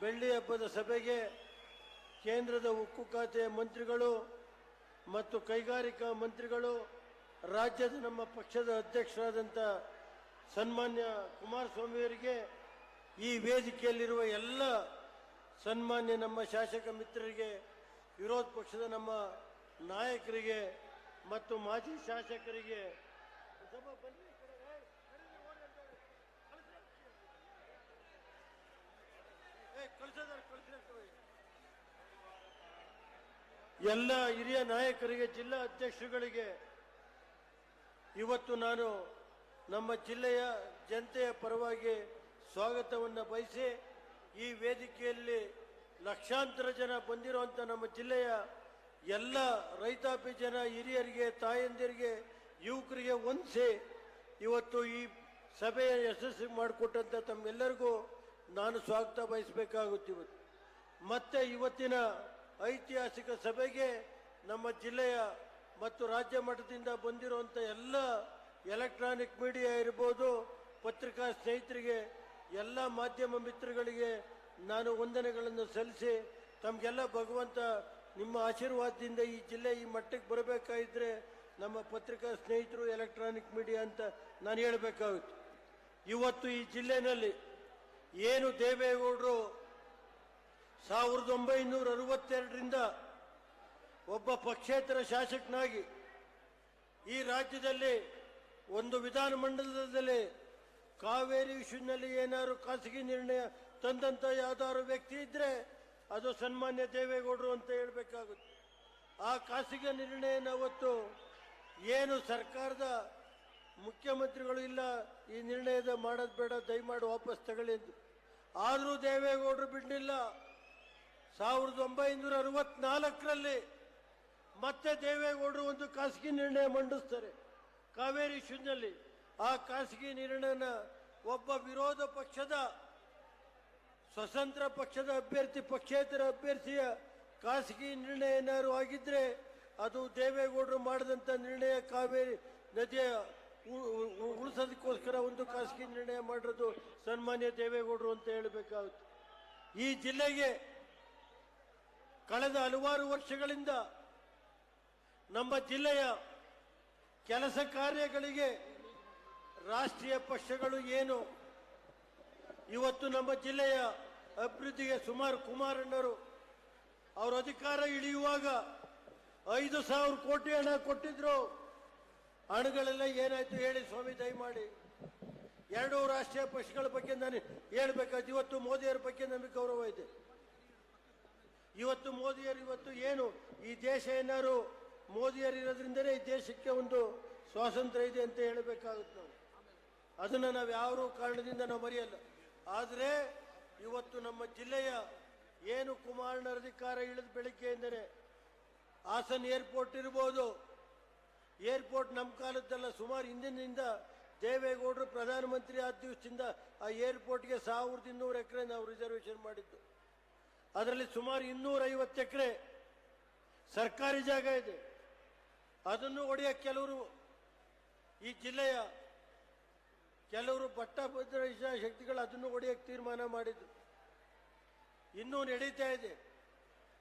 ಬೆಳ್ಳಿ ಹಬ್ಬದ ಸಭೆಗೆ ಕೇಂದ್ರದ ಉಕ್ಕು ಖಾತೆಯ ಮಂತ್ರಿಗಳು ಮತ್ತು ಕೈಗಾರಿಕಾ ಮಂತ್ರಿಗಳು, ರಾಜ್ಯದ ನಮ್ಮ ಪಕ್ಷದ ಅಧ್ಯಕ್ಷರಾದಂಥ ಸನ್ಮಾನ್ಯ ಕುಮಾರಸ್ವಾಮಿಯವರಿಗೆ ಈ ವೇದಿಕೆಯಲ್ಲಿರುವ ಎಲ್ಲ ಸನ್ಮಾನ್ಯ ನಮ್ಮ ಶಾಸಕ ಮಿತ್ರರಿಗೆ, ವಿರೋಧ ಪಕ್ಷದ ನಮ್ಮ ನಾಯಕರಿಗೆ ಮತ್ತು ಮಾಜಿ ಶಾಸಕರಿಗೆ ಸ್ವಲ್ಪ ಎಲ್ಲ ಹಿರಿಯ ನಾಯಕರಿಗೆ, ಜಿಲ್ಲಾ ಅಧ್ಯಕ್ಷರುಗಳಿಗೆ ಇವತ್ತು ನಾನು ನಮ್ಮ ಜಿಲ್ಲೆಯ ಜನತೆಯ ಪರವಾಗಿ ಸ್ವಾಗತವನ್ನು ಬಯಸಿ, ಈ ವೇದಿಕೆಯಲ್ಲಿ ಲಕ್ಷಾಂತರ ಜನ ಬಂದಿರುವಂಥ ನಮ್ಮ ಜಿಲ್ಲೆಯ ಎಲ್ಲ ರೈತಾಪಿ ಜನ, ಹಿರಿಯರಿಗೆ, ತಾಯಂದಿರಿಗೆ, ಯುವಕರಿಗೆ ಹೊಂದಿಸಿ ಇವತ್ತು ಈ ಸಭೆಯ ಯಶಸ್ವಿ ಮಾಡಿಕೊಟ್ಟಂಥ ತಮ್ಮೆಲ್ಲರಿಗೂ ನಾನು ಸ್ವಾಗತ ಬಯಸಬೇಕಾಗುತ್ತೆ ಇವತ್ತು. ಮತ್ತೆ ಇವತ್ತಿನ ಐತಿಹಾಸಿಕ ಸಭೆಗೆ ನಮ್ಮ ಜಿಲ್ಲೆಯ ಮತ್ತು ರಾಜ್ಯ ಮಟ್ಟದಿಂದ ಬಂದಿರುವಂಥ ಎಲ್ಲ ಎಲೆಕ್ಟ್ರಾನಿಕ್ ಮೀಡಿಯಾ ಇರ್ಬೋದು, ಪತ್ರಿಕಾ ಸ್ನೇಹಿತರಿಗೆ, ಎಲ್ಲ ಮಾಧ್ಯಮ ಮಿತ್ರಗಳಿಗೆ ನಾನು ವಂದನೆಗಳನ್ನು ಸಲ್ಲಿಸಿ, ತಮಗೆಲ್ಲ ಭಗವಂತ ನಿಮ್ಮ ಆಶೀರ್ವಾದದಿಂದ ಈ ಜಿಲ್ಲೆ ಈ ಮಟ್ಟಕ್ಕೆ ಬರಬೇಕಾಗಿದ್ರೆ ನಮ್ಮ ಪತ್ರಿಕಾ ಸ್ನೇಹಿತರು ಎಲೆಕ್ಟ್ರಾನಿಕ್ ಮೀಡಿಯಾ ಅಂತ ನಾನು ಹೇಳಬೇಕಾಗುತ್ತೆ. ಇವತ್ತು ಈ ಜಿಲ್ಲೆನಲ್ಲಿ ಏನು ದೇವೇಗೌಡರು ಸಾವಿರದ ಒಂಬೈನೂರ ಅರವತ್ತೆರಡರಿಂದ ಒಬ್ಬ ಪಕ್ಷೇತರ ಶಾಸಕನಾಗಿ ಈ ರಾಜ್ಯದಲ್ಲಿ ಒಂದು ವಿಧಾನಮಂಡಲದಲ್ಲಿ ಕಾವೇರಿ ವಿಷಯದಲ್ಲಿ ಏನಾದರೂ ಖಾಸಗಿ ನಿರ್ಣಯ ತಂದಂಥ ಯಾವುದಾದ್ರು ವ್ಯಕ್ತಿ ಇದ್ದರೆ ಅದು ಸನ್ಮಾನ್ಯ ದೇವೇಗೌಡರು ಅಂತ ಹೇಳಬೇಕಾಗುತ್ತೆ. ಆ ಖಾಸಗಿ ನಿರ್ಣಯನ ಅವತ್ತು ಏನು ಸರ್ಕಾರದ ಮುಖ್ಯಮಂತ್ರಿಗಳು ಇಲ್ಲ, ಈ ನಿರ್ಣಯದ ಮಾಡೋದು ಬೇಡ, ದಯಮಾಡಿ ವಾಪಸ್ ತಗೊಳ್ಳಿ ಆದರೂ ದೇವೇಗೌಡರು ಬಿಡಲಿಲ್ಲ. ಸಾವಿರದ ಒಂಬೈನೂರ ಅರವತ್ನಾಲ್ಕರಲ್ಲಿ ಮತ್ತೆ ದೇವೇಗೌಡರು ಒಂದು ಖಾಸಗಿ ನಿರ್ಣಯ ಮಂಡಿಸ್ತಾರೆ. ಕಾವೇರಿ ಇಶ್ಯೂನಲ್ಲಿ ಆ ಖಾಸಗಿ ನಿರ್ಣಯನ ಒಬ್ಬ ವಿರೋಧ ಪಕ್ಷದ, ಸ್ವತಂತ್ರ ಪಕ್ಷದ ಅಭ್ಯರ್ಥಿ, ಪಕ್ಷೇತರ ಅಭ್ಯರ್ಥಿಯ ಖಾಸಗಿ ನಿರ್ಣಯ ಏನಾದ್ರು ಆಗಿದ್ರೆ ಅದು ದೇವೇಗೌಡರು ಮಾಡಿದಂಥ ನಿರ್ಣಯ ಕಾವೇರಿ ನದಿಯ ಉಳಿಸೋದಕ್ಕೋಸ್ಕರ ಒಂದು ಖಾಸಗಿ ನಿರ್ಣಯ ಮಾಡಿರೋದು ಸನ್ಮಾನ್ಯ ದೇವೇಗೌಡರು ಅಂತ ಹೇಳಬೇಕಾಗುತ್ತೆ. ಈ ಜಿಲ್ಲೆಗೆ ಕಳೆದ ಹಲವಾರು ವರ್ಷಗಳಿಂದ ನಮ್ಮ ಜಿಲ್ಲೆಯ ಕೆಲಸ ಕಾರ್ಯಗಳಿಗೆ ರಾಷ್ಟ್ರೀಯ ಪಕ್ಷಗಳು ಏನು, ಇವತ್ತು ನಮ್ಮ ಜಿಲ್ಲೆಯ ಅಭಿವೃದ್ಧಿಗೆ ಸುಮಾರು ಕುಮಾರಣ್ಣರು ಅವರು ಅಧಿಕಾರ ಇಳಿಯುವಾಗ ಐದು ಸಾವಿರ ಕೋಟಿ ಹಣ ಕೊಟ್ಟಿದ್ರು. ಹಣಗಳೆಲ್ಲ ಏನಾಯ್ತು ಹೇಳಿ ಸ್ವಾಮಿ ದಯಮಾಡಿ. ಎರಡು ರಾಷ್ಟ್ರೀಯ ಪಕ್ಷಗಳ ಬಗ್ಗೆ ನಾನು ಹೇಳ್ಬೇಕಾಯ್ತು ಇವತ್ತು ಮೋದಿಯವರ ಬಗ್ಗೆ ನಮಗೆ ಗೌರವ ಇದೆ. ಇವತ್ತು ಮೋದಿಯರು ಇವತ್ತು ಏನು ಈ ದೇಶ ಏನಾರು ಮೋದಿಯರು ಇರೋದ್ರಿಂದಲೇ ಈ ದೇಶಕ್ಕೆ ಒಂದು ಸ್ವಾತಂತ್ರ್ಯ ಇದೆ ಅಂತ ಹೇಳಬೇಕಾಗುತ್ತೆ. ನಾವು ಅದನ್ನು ನಾವು ಯಾವ ಕಾರಣದಿಂದ ನಾವು ಮರೆಯಲ್ಲ. ಆದರೆ ಇವತ್ತು ನಮ್ಮ ಜಿಲ್ಲೆಯ ಏನು ಕುಮಾರನ ಅಧಿಕಾರ ಇಳಿದ ಬೆಳಿಗ್ಗೆಯಿಂದಲೇ ಹಾಸನ್ ಏರ್ಪೋರ್ಟ್ ಇರ್ಬೋದು. ಏರ್ಪೋರ್ಟ್ ನಮ್ಮ ಕಾಲದ್ದಲ್ಲ ಸುಮಾರು ಹಿಂದಿನಿಂದ ದೇವೇಗೌಡರು ಪ್ರಧಾನಮಂತ್ರಿ ಆದ ದಿವಸದಿಂದ ಆ ಏರ್ಪೋರ್ಟ್ಗೆ ಸಾವಿರದ ಇನ್ನೂರು ಎಕರೆ ನಾವು ರಿಸರ್ವೇಷನ್ ಮಾಡಿದ್ದು. ಅದರಲ್ಲಿ ಸುಮಾರು ಇನ್ನೂರೈವತ್ತು ಎಕರೆ ಸರ್ಕಾರಿ ಜಾಗ ಇದೆ. ಅದನ್ನು ಒಡೆಯ ಕೆಲವರು ಈ ಜಿಲ್ಲೆಯ ಕೆಲವರು ಪಟ್ಟಭದ್ರ ಶಕ್ತಿಗಳು ಅದನ್ನು ಒಡೆಯಕ್ಕೆ ತೀರ್ಮಾನ ಮಾಡಿದ್ರು ಇನ್ನೂ ನಡೀತಾ ಇದೆ.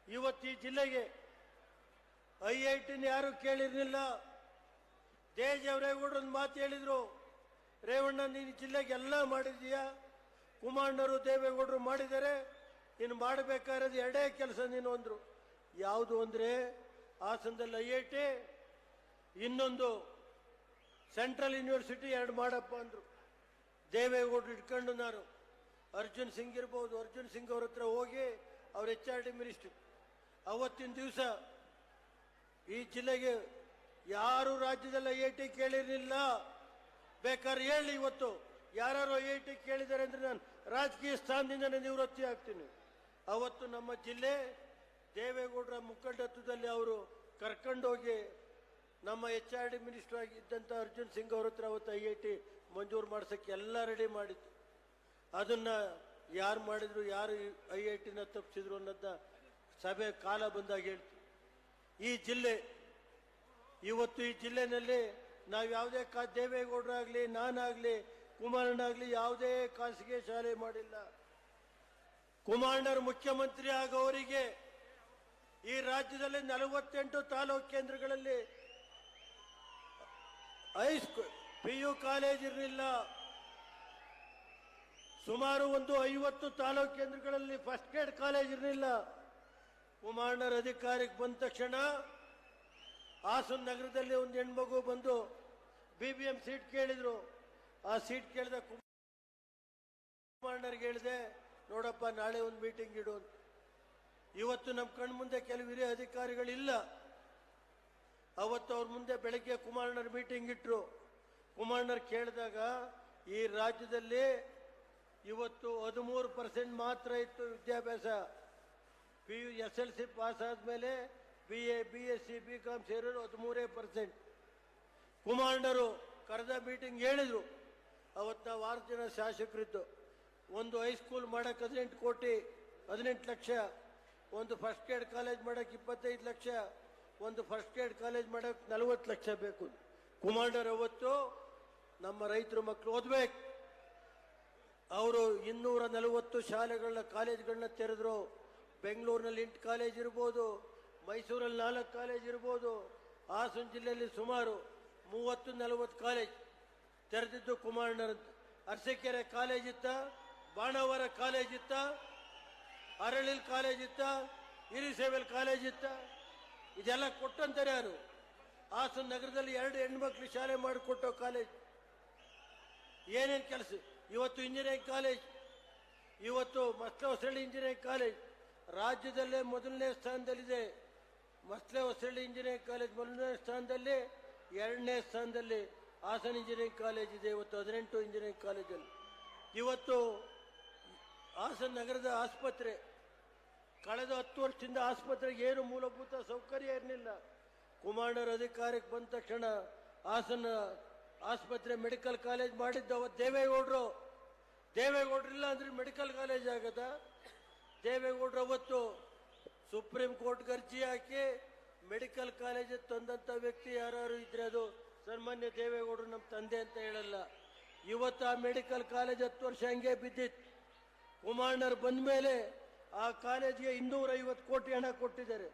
ಇವತ್ತು ಈ ಜಿಲ್ಲೆಗೆ ಐ ಐ ಟಿನ ಯಾರು ಕೇಳಿರ್ಲಿಲ್ಲ. ದೇಜವರೇಗೌಡರು ಒಂದು ಮಾತು ಹೇಳಿದ್ರು, ರೇವಣ್ಣ, ನೀನು ಜಿಲ್ಲೆಗೆ ಎಲ್ಲ ಮಾಡಿದೀಯಾ ಕುಮಾರಣ್ಣರು ದೇವೇಗೌಡರು ಮಾಡಿದ್ದಾರೆ. ಇನ್ನು ಮಾಡಬೇಕಾಗಿರೋದು ಎರಡೇ ಕೆಲಸ ನೀನು ಅಂದರು. ಯಾವುದು ಅಂದರೆ ಹಾಸನದಲ್ಲಿ ಐ ಐ ಟಿ, ಇನ್ನೊಂದು ಸೆಂಟ್ರಲ್ ಯೂನಿವರ್ಸಿಟಿ ಎರಡು ಮಾಡಪ್ಪ ಅಂದ್ರು. ದೇವೇಗೌಡರು ಇಟ್ಕೊಂಡು ನಾನು. ಅರ್ಜುನ್ ಸಿಂಗ್ ಇರ್ಬೋದು. ಅರ್ಜುನ್ ಸಿಂಗ್ ಅವ್ರ ಹತ್ರ ಹೋಗಿ ಅವ್ರ ಎಚ್ ಆರ್ ಡಿ ಮಿನಿಸ್ಟ್ರು ಅವತ್ತಿನ ದಿವಸ ಈ ಜಿಲ್ಲೆಗೆ ಯಾರು ರಾಜ್ಯದಲ್ಲಿ ಐ ಐ ಟಿ ಕೇಳಿರಲಿಲ್ಲ. ಬೇಕಾದ್ರೆ ಹೇಳಿ ಇವತ್ತು. ಯಾರು ಐ ಐ ಟಿ ಕೇಳಿದ್ದಾರೆ ಅಂದ್ರೆ ನಾನು ರಾಜಕೀಯ ಸ್ಥಾನದಿಂದ ನಿವೃತ್ತಿ ಆಗ್ತೀನಿ. ಅವತ್ತು ನಮ್ಮ ಜಿಲ್ಲೆ ದೇವೇಗೌಡರ ಮುಖಂಡತ್ವದಲ್ಲಿ ಅವರು ಕರ್ಕೊಂಡೋಗಿ ನಮ್ಮ ಎಚ್ ಆರ್ ಡಿ ಮಿನಿಸ್ಟರ್ ಆಗಿದ್ದಂಥ ಅರ್ಜುನ್ ಸಿಂಗ್ ಅವ್ರ ಹತ್ರ ಅವತ್ತು ಐ ಐ ಟಿ ಮಂಜೂರು ಮಾಡ್ಸೋಕ್ಕೆ ಎಲ್ಲ ರೆಡಿ ಮಾಡಿತ್ತು ಅದನ್ನ ಯಾರು ಮಾಡಿದ್ರು, ಯಾರು ಐ ಐ ಟಿನ ತಪ್ಪಿಸಿದ್ರು ಅನ್ನೋದ ಸಭೆ ಕಾಲ ಬಂದಾಗ ಹೇಳ್ತೀವಿ. ಈ ಜಿಲ್ಲೆ, ಇವತ್ತು ಈ ಜಿಲ್ಲೆನಲ್ಲಿ ನಾವು ಯಾವುದೇ ಕಾ ದೇವೇಗೌಡರಾಗಲಿ, ನಾನಾಗಲಿ ಕುಮಾರನಾಗಲಿ ಯಾವುದೇ ಖಾಸಗಿ ಶಾಲೆ ಮಾಡಿಲ್ಲ. ಕುಮಾಂಡರ್ ಮುಖ್ಯಮಂತ್ರಿ ಆಗೋರಿಗೆ ಈ ರಾಜ್ಯದಲ್ಲಿ ನಲವತ್ತೆಂಟು ತಾಲೂಕು ಕೇಂದ್ರಗಳಲ್ಲಿ ಹೈಸ್ಕೂ ಪಿ ಯು ಕಾಲೇಜ್ ಇರಲಿಲ್ಲ. ಸುಮಾರು ಒಂದು ಐವತ್ತು ತಾಲೂಕು ಕೇಂದ್ರಗಳಲ್ಲಿ ಫಸ್ಟ್ ಗ್ರೇಡ್ ಕಾಲೇಜ್ ಇರಲಿಲ್ಲ. ಕುಮಾಂಡರ್ ಅಧಿಕಾರಕ್ಕೆ ಬಂದ ತಕ್ಷಣ ಹಾಸನ ನಗರದಲ್ಲಿ ಒಂದು ಹೆಣ್ಮಗು ಬಂದು ಬಿ ಬಿ ಎಂ ಸೀಟ್ ಕೇಳಿದ್ರು. ಆ ಸೀಟ್ ಕೇಳಿದ ಕುಮಾಂಡರ್ಗೆ ಹೇಳಿದೆ ನೋಡಪ್ಪ, ನಾಳೆ ಒಂದು ಮೀಟಿಂಗ್ ಇಡು ಇವತ್ತು ನಮ್ಮ ಕಣ್ಮುಂದೆ ಕೆಲವು ಹಿರಿಯ ಅಧಿಕಾರಿಗಳಿಲ್ಲ. ಅವತ್ತು ಅವ್ರ ಮುಂದೆ ಬೆಳಗ್ಗೆ ಕುಮಾರಣ್ಣರ ಮೀಟಿಂಗ್ ಇಟ್ರು. ಕುಮಾರಣ್ಣರ್ ಕೇಳಿದಾಗ, ಈ ರಾಜ್ಯದಲ್ಲಿ ಇವತ್ತು ಹದಿಮೂರು ಪರ್ಸೆಂಟ್ ಮಾತ್ರ ಇತ್ತು ವಿದ್ಯಾಭ್ಯಾಸ. P U S L C pass ಆದಮೇಲೆ B A B S C B com ಸೇರೋರು ಹದಿಮೂರೇ ಪರ್ಸೆಂಟ್ ಕುಮಾರಣ್ಣರು ಕರೆದ ಮೀಟಿಂಗ್ ಹೇಳಿದ್ರು. ಅವತ್ತು ನಾವು ಆರು ಜನ ಶಾಸಕರಿದ್ದು. ಒಂದು ಹೈಸ್ಕೂಲ್ ಮಾಡಕ್ಕೆ ಹದಿನೆಂಟು ಕೋಟಿ, ಹದಿನೆಂಟು ಲಕ್ಷ. ಒಂದು ಫಸ್ಟ್ ಗ್ರೇಡ್ ಕಾಲೇಜ್ ಮಾಡಕ್ಕೆ ಇಪ್ಪತ್ತೈದು ಲಕ್ಷ. ಒಂದು ಫಸ್ಟ್ ಗ್ರೇಡ್ ಕಾಲೇಜ್ ಮಾಡಕ್ಕೆ ನಲವತ್ತು ಲಕ್ಷ ಬೇಕು. ಕುಮಾಂಡರ್ ಅವತ್ತು ನಮ್ಮ ರೈತರು ಮಕ್ಕಳು ಓದ್ಬೇಕು. ಅವರು ಇನ್ನೂರ ನಲವತ್ತು ಶಾಲೆಗಳನ್ನ, ಕಾಲೇಜ್ಗಳನ್ನ ತೆರೆದ್ರು. ಬೆಂಗಳೂರಿನಲ್ಲಿ ಎಂಟು ಕಾಲೇಜ್ ಇರ್ಬೋದು, ಮೈಸೂರಲ್ಲಿ ನಾಲ್ಕು ಕಾಲೇಜ್ ಇರ್ಬೋದು, ಹಾಸನ ಜಿಲ್ಲೆಯಲ್ಲಿ ಸುಮಾರು ಮೂವತ್ತು ನಲವತ್ತು ಕಾಲೇಜ್ ತೆರೆದಿದ್ದು ಕುಮಾರಣ್ಣರ ಅರಸೀಕೆರೆ ಕಾಲೇಜ್ ಇತ್ತ? ಬಾಣಾವರ ಕಾಲೇಜ್ ಇತ್ತ, ಅರಳಿಲ್ ಕಾಲೇಜ್ ಇತ್ತ, ಹಿರಿಸೇವೆಲ್ ಕಾಲೇಜ್ ಇತ್ತ. ಇದೆಲ್ಲ ಕೊಟ್ಟಂತಾರೆ ಯಾರು? ಹಾಸನ ನಗರದಲ್ಲಿ ಎರಡು ಹೆಣ್ಮಕ್ಳು ಶಾಲೆ ಮಾಡಿಕೊಟ್ಟೋ ಕಾಲೇಜ್. ಏನೇನು ಕೆಲಸ? ಇವತ್ತು ಇಂಜಿನಿಯರಿಂಗ್ ಕಾಲೇಜ್, ಇವತ್ತು ಮಸ್ಲೆ ಹೊಸಳ್ಳಿ ಇಂಜಿನಿಯರಿಂಗ್ ಕಾಲೇಜ್. ರಾಜ್ಯದಲ್ಲೇ ಮೊದಲನೇ ಸ್ಥಾನದಲ್ಲಿದೆ. ಮಸ್ಲೆ ಹೊಸಳ್ಳಿ ಇಂಜಿನಿಯರಿಂಗ್ ಕಾಲೇಜ್ ಮೊದಲನೇ ಸ್ಥಾನದಲ್ಲಿ, ಎರಡನೇ ಸ್ಥಾನದಲ್ಲಿ ಹಾಸನ ಇಂಜಿನಿಯರಿಂಗ್ ಕಾಲೇಜ್ ಇದೆ. ಇವತ್ತು ಹದಿನೆಂಟು ಇಂಜಿನಿಯರಿಂಗ್ ಕಾಲೇಜಲ್ಲಿ. ಇವತ್ತು ಹಾಸನ ನಗರದ ಆಸ್ಪತ್ರೆ. ಕಳೆದ ಹತ್ತು ವರ್ಷದಿಂದ ಆಸ್ಪತ್ರೆಗೆ ಏನು ಮೂಲಭೂತ ಸೌಕರ್ಯ ಇರಲಿಲ್ಲ. ಕುಮಾರಣ್ಣರ ಅಧಿಕಾರಕ್ಕೆ ಬಂದ ತಕ್ಷಣ ಹಾಸನ ಆಸ್ಪತ್ರೆ ಮೆಡಿಕಲ್ ಕಾಲೇಜ್ ಮಾಡಿದ್ದು ಅವತ್ತು ದೇವೇಗೌಡರು. ದೇವೇಗೌಡರಿಲ್ಲ ಅಂದ್ರೆ ಮೆಡಿಕಲ್ ಕಾಲೇಜ್ ಆಗದ? ದೇವೇಗೌಡರು ಅವತ್ತು ಸುಪ್ರೀಂ ಕೋರ್ಟ್ ಅರ್ಜಿ ಹಾಕಿ ಮೆಡಿಕಲ್ ಕಾಲೇಜ್ ತಂದಂಥ ವ್ಯಕ್ತಿ ಯಾರು ಇದ್ರೆ ಅದು ಸನ್ಮಾನ್ಯ ದೇವೇಗೌಡರು ನಮ್ಮ ತಂದೆ ಅಂತ ಹೇಳಲ್ಲ. ಇವತ್ತು ಆ ಮೆಡಿಕಲ್ ಕಾಲೇಜ್ ಹತ್ತು ವರ್ಷ ಹಂಗೆ ಬಿದ್ದಿತ್ತು. ಕುಮಾರಣ್ಣರು ಬಂದ ಮೇಲೆ ಆ ಕಾಲೇಜಿಗೆ ಇನ್ನೂರ ಐವತ್ತು ಕೋಟಿ ಹಣ ಕೊಟ್ಟಿದ್ದಾರೆ.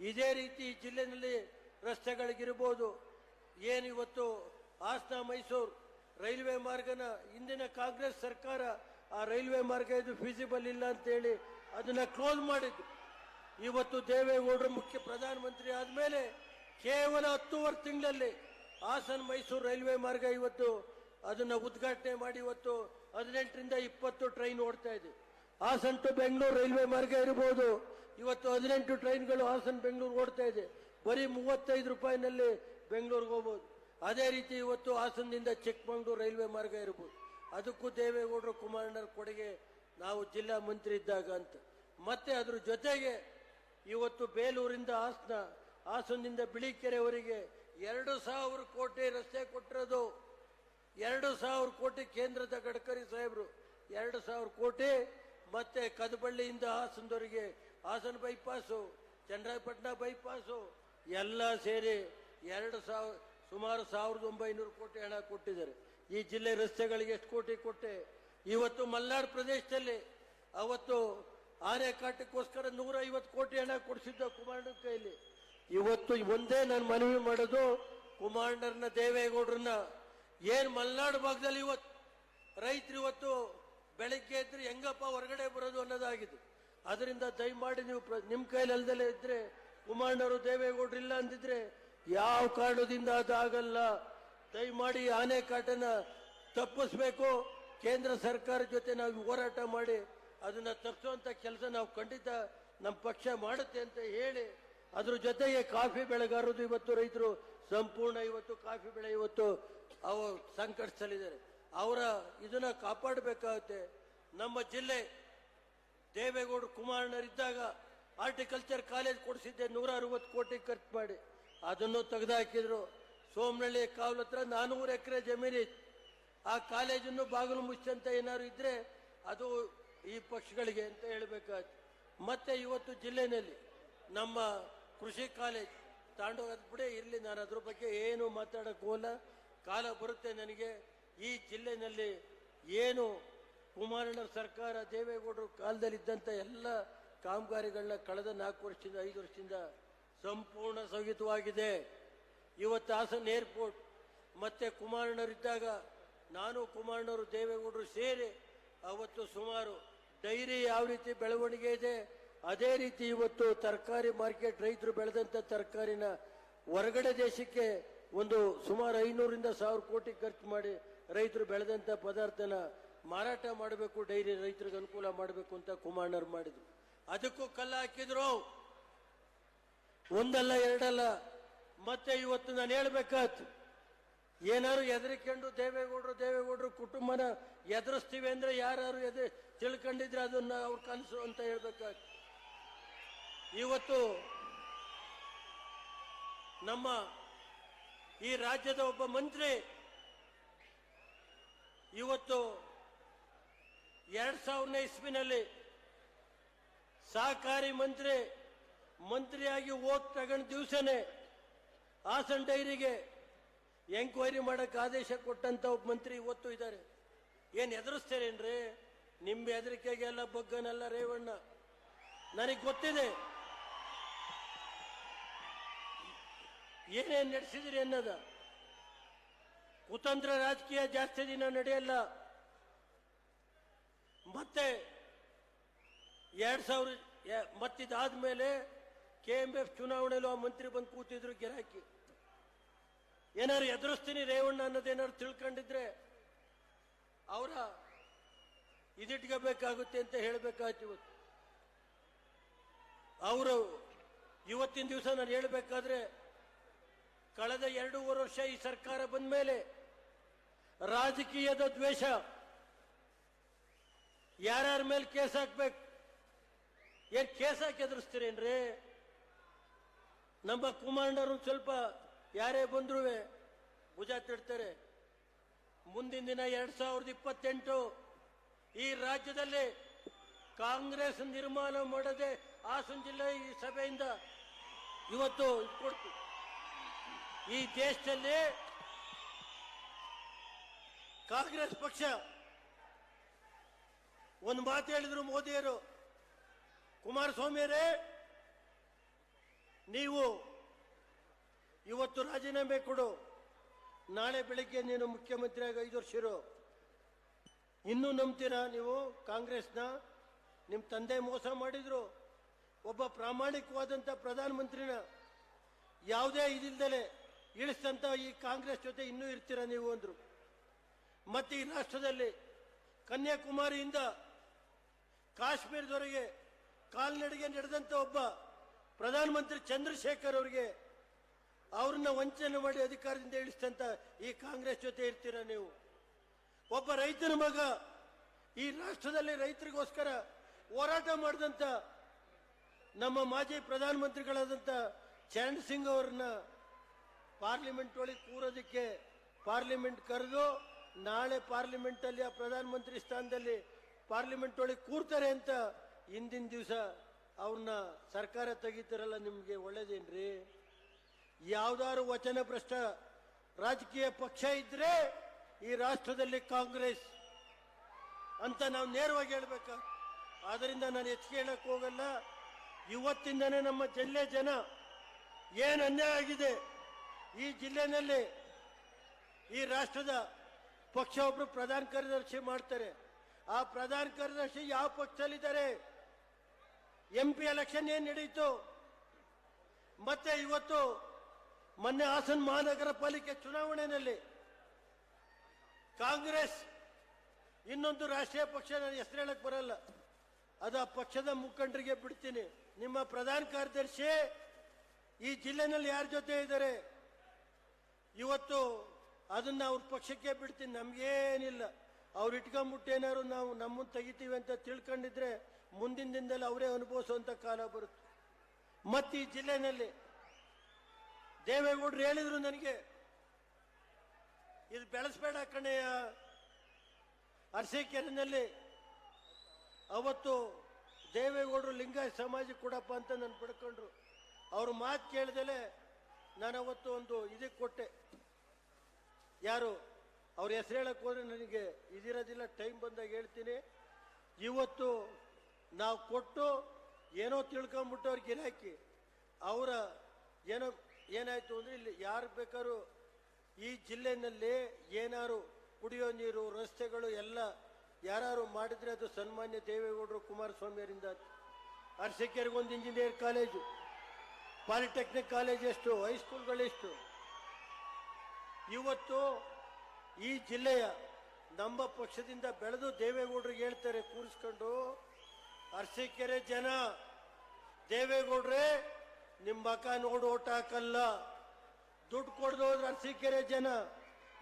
ಇದೇ ರೀತಿ ಜಿಲ್ಲೆಯಲ್ಲಿ ರಸ್ತೆಗಳಿಗಿರ್ಬೋದು. ಏನು ಇವತ್ತು ಹಾಸನ ಮೈಸೂರು ರೈಲ್ವೆ ಮಾರ್ಗನ ಇಂದಿನ ಕಾಂಗ್ರೆಸ್ ಸರ್ಕಾರ ಆ ರೈಲ್ವೆ ಮಾರ್ಗ ಇದು ಫೀಸಿಬಲ್ ಇಲ್ಲ ಅಂತೇಳಿ ಅದನ್ನ ಕ್ಲೋಸ್ ಮಾಡಿದ್ದು. ಇವತ್ತು ದೇವೇಗೌಡರು ಮುಖ್ಯ ಪ್ರಧಾನಮಂತ್ರಿ ಆದಮೇಲೆ ಕೇವಲ ಹತ್ತೂವರೆ ತಿಂಗಳಲ್ಲಿ ಹಾಸನ ಮೈಸೂರು ರೈಲ್ವೆ ಮಾರ್ಗ ಇವತ್ತು ಅದನ್ನ ಉದ್ಘಾಟನೆ ಮಾಡಿ ಇವತ್ತು ಹದಿನೆಂಟರಿಂದ ಇಪ್ಪತ್ತು ಟ್ರೈನ್ ಓಡ್ತಾ ಇದೆ. ಹಾಸನ್ ಟು ಬೆಂಗಳೂರು ರೈಲ್ವೆ ಮಾರ್ಗ ಇರಬಹುದು ಇವತ್ತು ಹದಿನೆಂಟು ಟ್ರೈನ್ಗಳು ಹಾಸನ್ ಬೆಂಗಳೂರು ಓಡ್ತಾ ಇದೆ. ಬರೀ ಮೂವತ್ತೈದು ರೂಪಾಯಿನಲ್ಲಿ ಬೆಂಗಳೂರಿಗೆ ಹೋಗ್ಬೋದು. ಅದೇ ರೀತಿ ಇವತ್ತು ಹಾಸನದಿಂದ ಚಿಕ್ಕಮಗಳೂರು ರೈಲ್ವೆ ಮಾರ್ಗ ಇರ್ಬೋದು. ಅದಕ್ಕೂ ದೇವೇಗೌಡರು ಕುಮಾರಣ್ಣರ ಕೊಡುಗೆ ನಾವು ಜಿಲ್ಲಾ ಮಂತ್ರಿ ಇದ್ದಾಗ ಅಂತ. ಮತ್ತೆ ಅದ್ರ ಜೊತೆಗೆ ಇವತ್ತು ಬೇಲೂರಿಂದ ಹಾಸನ, ಹಾಸನದಿಂದ ಬಿಳಿಕೆರೆವರೆಗೆ ಎರಡು ಸಾವಿರ ಕೋಟಿ ರಸ್ತೆ ಕೊಟ್ಟಿರೋದು. ಎರಡು ಸಾವಿರ ಕೋಟಿ ಕೇಂದ್ರದ ಗಡ್ಕರಿ ಸಾಹೇಬರು. ಎರಡು ಸಾವಿರ ಕೋಟಿ ಮತ್ತೆ ಕದಬಳ್ಳಿಯಿಂದ ಹಾಸನದವರಿಗೆ ಹಾಸನ ಬೈಪಾಸು ಚನ್ನರಾಯಪಟ್ಟಣ ಬೈಪಾಸು ಎಲ್ಲ ಸೇರಿ ಎರಡು ಸಾವಿರ, ಸುಮಾರು ಸಾವಿರದ ಒಂಬೈನೂರು ಕೋಟಿ ಹಣ ಕೊಟ್ಟಿದ್ದಾರೆ. ಈ ಜಿಲ್ಲೆ ರಸ್ತೆಗಳಿಗೆ ಎಷ್ಟು ಕೋಟಿ ಕೊಟ್ಟೆ? ಇವತ್ತು ಮಲ್ನಾಡು ಪ್ರದೇಶದಲ್ಲಿ ಅವತ್ತು ಆನೆಕಾಟಕ್ಕೋಸ್ಕರ ನೂರ ಐವತ್ತು ಕೋಟಿ ಹಣ ಕೊಡಿಸಿದ್ದ ಕುಮಾರಣ್ಣ ಕೈಲಿ. ಇವತ್ತು ಒಂದೇ ನಾನು ಮನವಿ ಮಾಡೋದು ಕುಮಾರಣ್ಣರನ್ನ ದೇವೇಗೌಡರನ್ನ ಏನ್ ಮಲೆನಾಡು ಭಾಗದಲ್ಲಿ ಇವತ್ತು? ರೈತರು ಇವತ್ತು ಬೆಳಗ್ಗೆ ಇದ್ರೆ ಹೆಂಗಪ್ಪ ಹೊರಗಡೆ ಬರೋದು ಅನ್ನೋದಾಗಿದೆ ಅದರಿಂದ ದಯಮಾಡಿ ನೀವು ನಿಮ್ಮ ನಿಮ್ ಕೈಲಿ ಅಲ್ದಲೆ ಇದ್ರೆ ಕುಮಾರಣ್ಣವರು ದೇವೇಗೌಡರು ಇಲ್ಲ ಅಂದಿದ್ರೆ ಯಾವ ಕಾರಣದಿಂದ ಅದು ಆಗಲ್ಲ ದಯಮಾಡಿ ಆನೆ ಆನೆಕಾಟನ ತಪ್ಪಿಸ್ಬೇಕು. ಕೇಂದ್ರ ಸರ್ಕಾರ ಜೊತೆ ನಾವು ಹೋರಾಟ ಮಾಡಿ ಅದನ್ನ ತಪ್ಪಿಸುವಂತ ಕೆಲಸ ನಾವು ಖಂಡಿತ ನಮ್ಮ ಪಕ್ಷ ಮಾಡುತ್ತೆ ಅಂತ ಹೇಳಿ, ಅದ್ರ ಜೊತೆಗೆ ಕಾಫಿ ಬೆಳೆಗಾರರು ಇವತ್ತು ರೈತರು ಸಂಪೂರ್ಣ ಇವತ್ತು ಕಾಫಿ ಬೆಳೆ ಇವತ್ತು ಅವು ಸಂಕಟಿಸಲಿದ್ದಾರೆ ಅವರ ಇದನ್ನ ಕಾಪಾಡಬೇಕಾಗುತ್ತೆ. ನಮ್ಮ ಜಿಲ್ಲೆ ದೇವೇಗೌಡರು ಕುಮಾರಣ್ಣರಿದ್ದಾಗ ಆರ್ಟಿಕಲ್ಚರ್ ಕಾಲೇಜ್ ಕೊಡಿಸಿದ್ದೆ ನೂರ ಅರವತ್ತು ಕೋಟಿ ಖರ್ಚು ಮಾಡಿ. ಅದನ್ನು ತೆಗೆದುಹಾಕಿದ್ರು ಸೋಮನಹಳ್ಳಿ ಕಾವಲು ಹತ್ರ ನಾನ್ನೂರು ಎಕರೆ ಜಮೀನಿತ್ತು ಆ ಕಾಲೇಜನ್ನು ಬಾಗಿಲು ಮುಚ್ಚಂತ ಏನಾದ್ರು ಇದ್ರೆ ಅದು ಈ ಪಕ್ಷಗಳಿಗೆ ಅಂತ ಹೇಳಬೇಕಾಯ್ತು. ಮತ್ತೆ ಇವತ್ತು ಜಿಲ್ಲೆನಲ್ಲಿ ನಮ್ಮ ಕೃಷಿ ಕಾಲೇಜ್ ತಾಂಡೋಗದ್ ಬಿಡೇ ಇರಲಿ. ನಾನು ಅದ್ರ ಬಗ್ಗೆ ಏನು ಮಾತಾಡಕ್ ಹೋಗಲ್ಲ ಕಾಲ ಬರುತ್ತೆ ನನಗೆ. ಈ ಜಿಲ್ಲೆನಲ್ಲಿ ಏನು ಕುಮಾರಣ್ಣ ಸರ್ಕಾರ ದೇವೇಗೌಡರು ಕಾಲದಲ್ಲಿದ್ದಂಥ ಎಲ್ಲ ಕಾಮಗಾರಿಗಳನ್ನ ಕಳೆದ ನಾಲ್ಕು ವರ್ಷದಿಂದ, ಐದು ವರ್ಷದಿಂದ ಸಂಪೂರ್ಣ ಸ್ಥಗಿತವಾಗಿದೆ. ಇವತ್ತು ಹಾಸನ ಏರ್ಪೋರ್ಟ್ ಮತ್ತೆ ಕುಮಾರಣ್ಣರಿದ್ದಾಗ ನಾನು ಕುಮಾರಣ್ಣವರು ದೇವೇಗೌಡರು ಸೇರಿ ಅವತ್ತು ಸುಮಾರು ಡೈರಿ ಯಾವ ರೀತಿ ಬೆಳವಣಿಗೆ ಇದೆ, ಅದೇ ರೀತಿ ಇವತ್ತು ತರಕಾರಿ ಮಾರ್ಕೆಟ್ ರೈತರು ಬೆಳೆದಂಥ ತರಕಾರಿನ ಹೊರಗಡೆ ದೇಶಕ್ಕೆ ಒಂದು ಸುಮಾರು ಐನೂರಿಂದ ಸಾವಿರ ಕೋಟಿ ಖರ್ಚು ಮಾಡಿ ರೈತರು ಬೆಳೆದಂಥ ಪದಾರ್ಥನ ಮಾರಾಟ ಮಾಡಬೇಕು, ಡೈರಿ ರೈತರಿಗೆ ಅನುಕೂಲ ಮಾಡಬೇಕು ಅಂತ ಕುಮಾರಣ್ಣರು ಮಾಡಿದ್ರು. ಅದಕ್ಕೂ ಕಲ್ಲ ಹಾಕಿದ್ರು. ಒಂದಲ್ಲ, ಎರಡಲ್ಲ, ಮತ್ತೆ ಇವತ್ತು ನಾನು ಹೇಳ್ಬೇಕಾಯ್ತು. ಏನಾರು ಎದರಿಕೊಂಡು ದೇವೇಗೌಡರು ದೇವೇಗೌಡರು ಕುಟುಂಬನ ಎದುರಿಸ್ತೀವಿ ಅಂದ್ರೆ ಯಾರು ಎದೆ ತಿಳ್ಕೊಂಡಿದ್ರೆ ಅದನ್ನ ಅವ್ರ ಕನಸು ಅಂತ ಹೇಳ್ಬೇಕಾಯ್ತು. ಇವತ್ತು ನಮ್ಮ ಈ ರಾಜ್ಯದ ಒಬ್ಬ ಮಂತ್ರಿ ಇವತ್ತು ಎರಡ್ ಸಾವಿರನೇ ಇಸ್ವಿನಲ್ಲಿ ಸಹಕಾರಿ ಮಂತ್ರಿ, ಮಂತ್ರಿಯಾಗಿ ಹೋಗ್ ತಗೊಂಡ ದಿವಸನೇ ಹಾಸನ್ ಡೈರಿಗೆ ಎಂಕ್ವೈರಿ ಮಾಡಕ್ ಆದೇಶ ಕೊಟ್ಟಂತ ಒಬ್ಬ ಮಂತ್ರಿ ಇವತ್ತು ಇದ್ದಾರೆ. ಏನ್ ಎದುರಿಸ್ತೇರೇನ್ರಿ ನಿಮ್ಮ ಹೆದರಿಕೆಗೆಲ್ಲ ಬಗ್ಗನಲ್ಲ ರೇವಣ್ಣ. ನನಗೆ ಗೊತ್ತಿದೆ. ಏನೇನ್ ನಡೆಸಿದ್ರಿ ಅನ್ನೋದ. ಕುತಂತ್ರ ರಾಜಕೀಯ ಜಾಸ್ತಿ ದಿನ ನಡೆಯಲ್ಲ. ಮತ್ತೆ ಎರಡ್ ಸಾವಿರ ಮತ್ತಿದಾದ ಮೇಲೆ ಕೆ ಎಂ ಎಫ್ ಚುನಾವಣೆಯಲ್ಲಿ ಆ ಮಂತ್ರಿ ಬಂದು ಕೂತಿದ್ರು ಗಿರಾಕಿ. ಏನಾರು ಎದುರಿಸ್ತೀನಿ ರೇವಣ್ಣ ಅನ್ನೋದೇನಾರು ತಿಳ್ಕೊಂಡಿದ್ರೆ ಅವರ ಇದಿಟ್ಕೋಬೇಕಾಗುತ್ತೆ ಅಂತ ಹೇಳಬೇಕಾಯ್ತು ಇವತ್ತು. ಅವರು ಇವತ್ತಿನ ದಿವಸ ನಾನು ಹೇಳಬೇಕಾದ್ರೆ ಕಳೆದ ಎರಡೂವರೆ ವರ್ಷ ಈ ಸರ್ಕಾರ ಬಂದ ಮೇಲೆ ರಾಜಕೀಯದ ದ್ವೇಷ. ಯಾರ್ಯಾರ ಮೇಲೆ ಕೇಸ್ ಹಾಕ್ಬೇಕು? ಏನ್ ಕೇಸ್ ಹಾಕಿ ಎದುರಿಸ್ತೀರೇನ್ರಿ? ನಮ್ಮ ಕುಮಾರಣ್ಣರು ಸ್ವಲ್ಪ ಯಾರೇ ಬಂದ್ರು ಭುಜ ತಿಡ್ತಾರೆ ಮುಂದಿನ ದಿನ ಎರಡ್ ಸಾವಿರದ ಇಪ್ಪತ್ತೆಂಟು ಈ ರಾಜ್ಯದಲ್ಲಿ ಕಾಂಗ್ರೆಸ್ ನಿರ್ಮಾಣ ಮಾಡದೆ ಹಾಸನ ಜಿಲ್ಲೆ ಈ ಸಭೆಯಿಂದ ಇವತ್ತು ಕೊಡ್ತು ಈ ದೇಶದಲ್ಲಿ ಕಾಂಗ್ರೆಸ್ ಪಕ್ಷ ಒಂದು ಮಾತು ಹೇಳಿದ್ರು ಮೋದಿಯರು ಕುಮಾರಸ್ವಾಮಿಯರೇ, ನೀವು ಇವತ್ತು ರಾಜೀನಾಮೆ ಕೊಡು. ನಾಳೆ ಬೆಳಿಗ್ಗೆ ನೀನು ಮುಖ್ಯಮಂತ್ರಿಯಾಗಿ ಐದು ವರ್ಷ ಇರು. ಇನ್ನೂ ನಂಬ್ತೀರಾ ನೀವು ಕಾಂಗ್ರೆಸ್ನ? ನಿಮ್ಮ ತಂದೆ ಮೋಸ ಮಾಡಿದ್ರು. ಒಬ್ಬ ಪ್ರಾಮಾಣಿಕವಾದಂಥ ಪ್ರಧಾನಮಂತ್ರಿನ ಯಾವುದೇ ಇದಿಲ್ದಲೆ ಇಳಿಸ್ತಂತ ಈ ಕಾಂಗ್ರೆಸ್ ಜೊತೆ ಇನ್ನೂ ಇರ್ತೀರಾ ನೀವು ಅಂದ್ರು. ಮತ್ತೆ ಈ ರಾಷ್ಟ್ರದಲ್ಲಿ ಕನ್ಯಾಕುಮಾರಿಯಿಂದ ಕಾಶ್ಮೀರದವರೆಗೆ ಕಾಲ್ನಡಿಗೆ ನಡೆದಂಥ ಒಬ್ಬ ಪ್ರಧಾನಮಂತ್ರಿ ಚಂದ್ರಶೇಖರ್ ಅವರಿಗೆ ಅವ್ರನ್ನ ವಂಚನೆ ಮಾಡಿ ಅಧಿಕಾರದಿಂದ ಇಳಿಸ್ತಂತ ಈ ಕಾಂಗ್ರೆಸ್ ಜೊತೆ ಇರ್ತೀರ ನೀವು. ಒಬ್ಬ ರೈತನ ಮಗ ಈ ರಾಷ್ಟ್ರದಲ್ಲಿ ರೈತರಿಗೋಸ್ಕರ ಹೋರಾಟ ಮಾಡಿದಂತ ನಮ್ಮ ಮಾಜಿ ಪ್ರಧಾನಮಂತ್ರಿಗಳಾದಂಥ ಚರಣ್ ಸಿಂಗ್ ಅವ್ರನ್ನ ಪಾರ್ಲಿಮೆಂಟ್ ಒಳಗೆ ಕೂರೋದಕ್ಕೆ ಪಾರ್ಲಿಮೆಂಟ್ ಕರೆದು ನಾಳೆ ಪಾರ್ಲಿಮೆಂಟ್ ಅಲ್ಲಿ ಆ ಪ್ರಧಾನಮಂತ್ರಿ ಸ್ಥಾನದಲ್ಲಿ ಪಾರ್ಲಿಮೆಂಟ್ ಒಳಗೆ ಕೂರ್ತಾರೆ ಅಂತ ಹಿಂದಿನ ದಿವಸ ಅವ್ರನ್ನ ಸರ್ಕಾರ ತೆಗಿತಾರಲ್ಲ ನಿಮ್ಗೆ ಒಳ್ಳೇದೇನ್ರಿ? ಯಾವ್ದಾದ್ರು ವಚನ ಭ್ರಷ್ಟ ರಾಜಕೀಯ ಪಕ್ಷ ಇದ್ರೆ ಈ ರಾಷ್ಟ್ರದಲ್ಲಿ ಕಾಂಗ್ರೆಸ್ ಅಂತ ನಾವು ನೇರವಾಗಿ ಹೇಳ್ಬೇಕ? ಆದ್ರಿಂದ ನಾನು ಹೆಚ್ಚಿಗೆ ಹೇಳಕ್ ಹೋಗಲ್ಲ. ಇವತ್ತಿಂದನೇ ನಮ್ಮ ಜಿಲ್ಲೆ ಜನ ಏನು ಅನ್ಯಾಯ ಆಗಿದೆ? ಈ ಜಿಲ್ಲೆಯಲ್ಲಿ ಈ ರಾಷ್ಟ್ರದ ಪಕ್ಷ ಒಬ್ರು ಪ್ರಧಾನ ಕಾರ್ಯದರ್ಶಿ ಮಾಡ್ತಾರೆ. ಆ ಪ್ರಧಾನ ಕಾರ್ಯದರ್ಶಿ ಯಾವ ಪಕ್ಷದಲ್ಲಿದ್ದಾರೆ? ಎಂ ಪಿ ಎಲೆಕ್ಷನ್ ಏನ್ ನಡೀತು? ಮತ್ತೆ ಇವತ್ತು ಮೊನ್ನೆ ಹಾಸನ ಮಹಾನಗರ ಪಾಲಿಕೆ ಚುನಾವಣೆಯಲ್ಲಿ ಕಾಂಗ್ರೆಸ್ ಇನ್ನೊಂದು ರಾಷ್ಟ್ರೀಯ ಪಕ್ಷ ನಾನು ಹೆಸರು ಹೇಳಕ್ ಬರಲ್ಲ. ಅದು ಪಕ್ಷದ ಮುಖಂಡರಿಗೆ ಬಿಡ್ತೀನಿ. ನಿಮ್ಮ ಪ್ರಧಾನ ಕಾರ್ಯದರ್ಶಿ ಈ ಜಿಲ್ಲೆನಲ್ಲಿ ಯಾರ ಜೊತೆ ಇದ್ದಾರೆ? ಇವತ್ತು ಅದನ್ನ ಅವ್ರ ಪಕ್ಷಕ್ಕೆ ಬಿಡ್ತೀನಿ ನಮ್ಗೇನಿಲ್ಲ. ಅವ್ರು ಇಟ್ಕೊಂಡ್ಬಿಟ್ಟೇನಾದ್ರು ನಾವು ನಮ್ಮನ್ನು ತೆಗಿತೀವಿ ಅಂತ ತಿಳ್ಕೊಂಡಿದ್ರೆ ಮುಂದಿನ ದಿನದಲ್ಲಿ ಅವರೇ ಅನುಭವಿಸುವಂತ ಕಾಲ ಬರುತ್ತೆ. ಮತ್ತೆ ಈ ಜಿಲ್ಲೆನಲ್ಲಿ ದೇವೇಗೌಡರು ಹೇಳಿದ್ರು ನನಗೆ, ಇದು ಬೆಳೆಸ್ಬೇಡ ಕಣೆಯ ಅರಸೀಕೆರೆನಲ್ಲಿ ಅವತ್ತು ದೇವೇಗೌಡರು ಲಿಂಗಾಯತ ಸಮಾಜ ಕೊಡಪ್ಪ ಅಂತ ನಾನು ಪಡ್ಕೊಂಡ್ರು. ಅವ್ರ ಮಾತು ಕೇಳ್ದಲೆ ನಾನು ಅವತ್ತು ಒಂದು ಇದಕ್ಕೆ ಯಾರು? ಅವ್ರ ಹೆಸರು ಹೇಳಕ್ ಹೋದ್ರೆ ನನಗೆ ಇದಿರೋದಿಲ್ಲ ಟೈಮ್ ಬಂದಾಗ ಹೇಳ್ತೀನಿ. ಇವತ್ತು ನಾವು ಕೊಟ್ಟು ಏನೋ ತಿಳ್ಕೊಂಬಿಟ್ಟು ಅವ್ರಿಗೆ ಗಿರಾಕಿ ಅವರ ಏನೋ, ಏನಾಯ್ತು ಅಂದ್ರೆ ಇಲ್ಲಿ ಯಾರು ಬೇಕಾದ್ರೂ ಈ ಜಿಲ್ಲೆನಲ್ಲಿ ಏನಾರು ಕುಡಿಯೋ ನೀರು, ರಸ್ತೆಗಳು ಎಲ್ಲ ಯಾರು ಮಾಡಿದ್ರೆ ಅದು ಸನ್ಮಾನ್ಯ ದೇವೇಗೌಡರು ಕುಮಾರಸ್ವಾಮಿ ಅವರಿಂದ ಅರಸೀಕೆರೆಗೆ ಒಂದು ಇಂಜಿನಿಯರ್ ಕಾಲೇಜು ಪಾಲಿಟೆಕ್ನಿಕ್ ಕಾಲೇಜ್ ಎಷ್ಟು ಹೈಸ್ಕೂಲ್ಗಳೆಷ್ಟು ಇವತ್ತು ಈ ಜಿಲ್ಲೆಯ ನಮ್ಮ ಪಕ್ಷದಿಂದ ಬೆಳೆದು ದೇವೇಗೌಡರಿಗೆ ಹೇಳ್ತಾರೆ, ಕೂರಿಸ್ಕೊಂಡು, ಅರಸೀಕೆರೆ ಜನ, ದೇವೇಗೌಡ್ರೆ, ನಿಮ್ಮ ಮಕ ನೋಡಿ, ಓಟ್ ಹಾಕಲ್ಲ. ದುಡ್ಡು ಕೊಡ್ದು ಹೋದ್ರೆ ಅರಸೀಕೆರೆ ಜನ,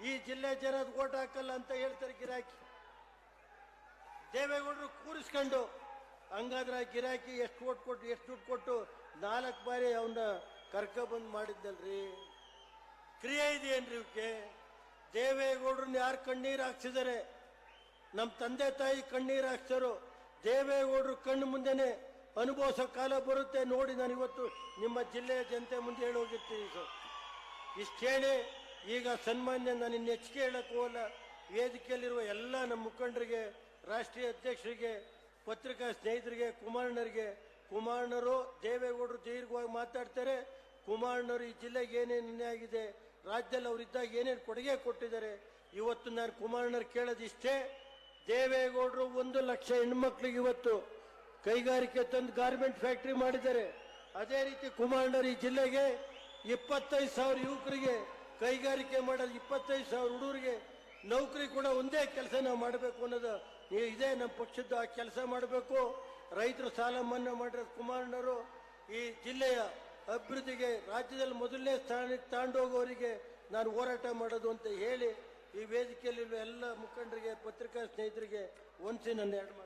ಈ ಜಿಲ್ಲೆ ಜನದ ಓಟ್ ಹಾಕಲ್ಲ ಅಂತ ಹೇಳ್ತಾರೆ ಗಿರಾಕಿ. ದೇವೇಗೌಡರು ಕೂರಿಸ್ಕೊಂಡು, ಹಂಗಾದ್ರೆ ಗಿರಾಕಿ ಎಷ್ಟು ಓಟ್ ಕೊಟ್ಟು, ಎಷ್ಟು ದುಡ್ಡು ಕೊಟ್ಟು ನಾಲ್ಕು ಬಾರಿ ಅವನ್ನ ಕರ್ಕೊಬಂದು ಮಾಡಿದ್ದಲ್ರಿ? ಕ್ರಿಯೆ ಇದೆಯೇನ್ರಿ ಇವಕ್ಕೆ? ದೇವೇಗೌಡರು ಯಾರು ಕಣ್ಣೀರು ಹಾಕ್ಸಿದ್ದಾರೆ ನಮ್ಮ ತಂದೆ ತಾಯಿ ಕಣ್ಣೀರು ಹಾಕ್ಸರು ದೇವೇಗೌಡರು ಕಣ್ಣು ಮುಂದೆನೆ ಅನುಭವಿಸೋ ಕಾಲ ಬರುತ್ತೆ ನೋಡಿ ನಾನು ಇವತ್ತು ನಿಮ್ಮ ಜಿಲ್ಲೆಯ ಜನತೆ ಮುಂದೆ ಹೇಳೋಗಿರ್ತೀನಿ ಸರ್ ಇಷ್ಟು ಹೇಳಿ ಈಗ ಸನ್ಮಾನ್ಯ ನಾನು ಇನ್ನು ಹೆಚ್ಚಿಗೆ ಹೇಳಕ್ ಹೋಗಲ್ಲ. ವೇದಿಕೆಯಲ್ಲಿರುವ ಎಲ್ಲ ನಮ್ಮ ಮುಖಂಡರಿಗೆ, ರಾಷ್ಟ್ರೀಯ ಅಧ್ಯಕ್ಷರಿಗೆ, ಪತ್ರಿಕಾ ಸ್ನೇಹಿತರಿಗೆ, ಕುಮಾರಣ್ಣರಿಗೆ, ಕುಮಾರಣ್ಣರು, ದೇವೇಗೌಡರು ದೀರ್ಘವಾಗಿ ಮಾತಾಡ್ತಾರೆ. ಕುಮಾರಣ್ಣರು ಈ ಜಿಲ್ಲೆಗೆ ಏನೇನು ಆಗಿದೆ? ರಾಜ್ಯದಲ್ಲಿ ಅವರಿದ್ದಾಗ ಏನೇನು ಕೊಡುಗೆ ಕೊಟ್ಟಿದ್ದಾರೆ, ಇವತ್ತು ನಾನು ಕುಮಾರಣ್ಣರು ಕೇಳೋದಿಷ್ಟೇ ದೇವೇಗೌಡರು ಒಂದು ಲಕ್ಷ ಹೆಣ್ಮಕ್ಳಿಗೆ ಇವತ್ತು ಕೈಗಾರಿಕೆ ತಂದು ಗಾರ್ಮೆಂಟ್ ಫ್ಯಾಕ್ಟ್ರಿ ಮಾಡಿದ್ದಾರೆ. ಅದೇ ರೀತಿ ಕುಮಾರಣ್ಣರು ಈ ಜಿಲ್ಲೆಗೆ ಇಪ್ಪತ್ತೈದು ಸಾವಿರ ಯುವಕರಿಗೆ ಕೈಗಾರಿಕೆ ಮಾಡೋದು ಇಪ್ಪತ್ತೈದು ಸಾವಿರ ಹುಡುಗರಿಗೆ ನೌಕರಿ ಕೂಡ ಒಂದೇ ಕೆಲಸ ನಾವು ಮಾಡಬೇಕು ಅನ್ನೋದು ಇದೇ ನಮ್ಮ ಪಕ್ಷದ ಕೆಲಸ ಮಾಡಬೇಕು. ರೈತರು ಸಾಲ ಮನ್ನಾ ಮಾಡಿರೋ ಕುಮಾರಣ್ಣರು. ಈ ಜಿಲ್ಲೆಯ ಅಭಿವೃದ್ಧಿಗೆ ರಾಜ್ಯದಲ್ಲಿ ಮೊದಲನೇ ಸ್ಥಾನಕ್ಕೆ ತಾಂಡೋಗೋರಿಗೆ ನಾನು ಹೋರಾಟ ಮಾಡೋದು ಅಂತ ಹೇಳಿ ಈ ವೇದಿಕೆಯಲ್ಲಿರುವ ಎಲ್ಲ ಮುಖಂಡರಿಗೆ, ಪತ್ರಿಕಾ ಸ್ನೇಹಿತರಿಗೆ ಒಂದ್ಸಿ ನನ್ನ ಎರಡು